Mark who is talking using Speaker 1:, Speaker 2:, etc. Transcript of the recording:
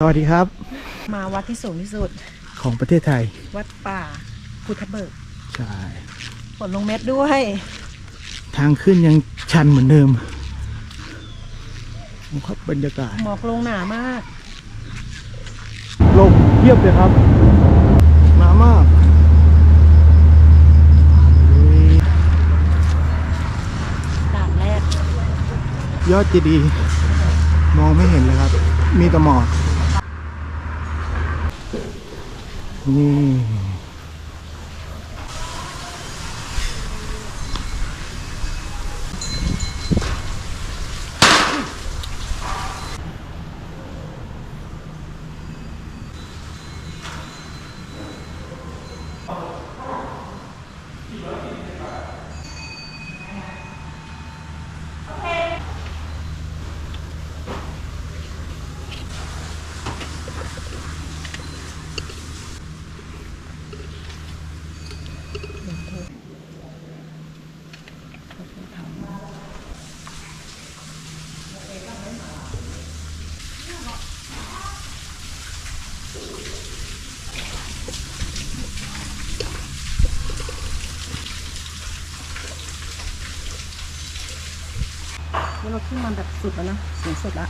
Speaker 1: สวัสดีครับ
Speaker 2: มาวัดที่สูงที่สุด
Speaker 1: ของประเทศไทย
Speaker 2: วัดป่าพุทธเบิก
Speaker 1: ใช่
Speaker 2: ฝนลงเม็ดด้วย
Speaker 1: ทางขึ้นยังชันเหมือนเดิมโอ้ครับบรรยากาศ
Speaker 2: หมอกลงหนามาก
Speaker 1: ลมเยียบเลยครับ หนามากเฮ้ย
Speaker 2: ด่านแรก
Speaker 1: ยอดเจดีย์มองไม่เห็นเลยครับ มีแต่หมอก 嗯。
Speaker 2: แล้วเราขึ้นมาแบบสุดแล้วนะสูงสุดแล้ว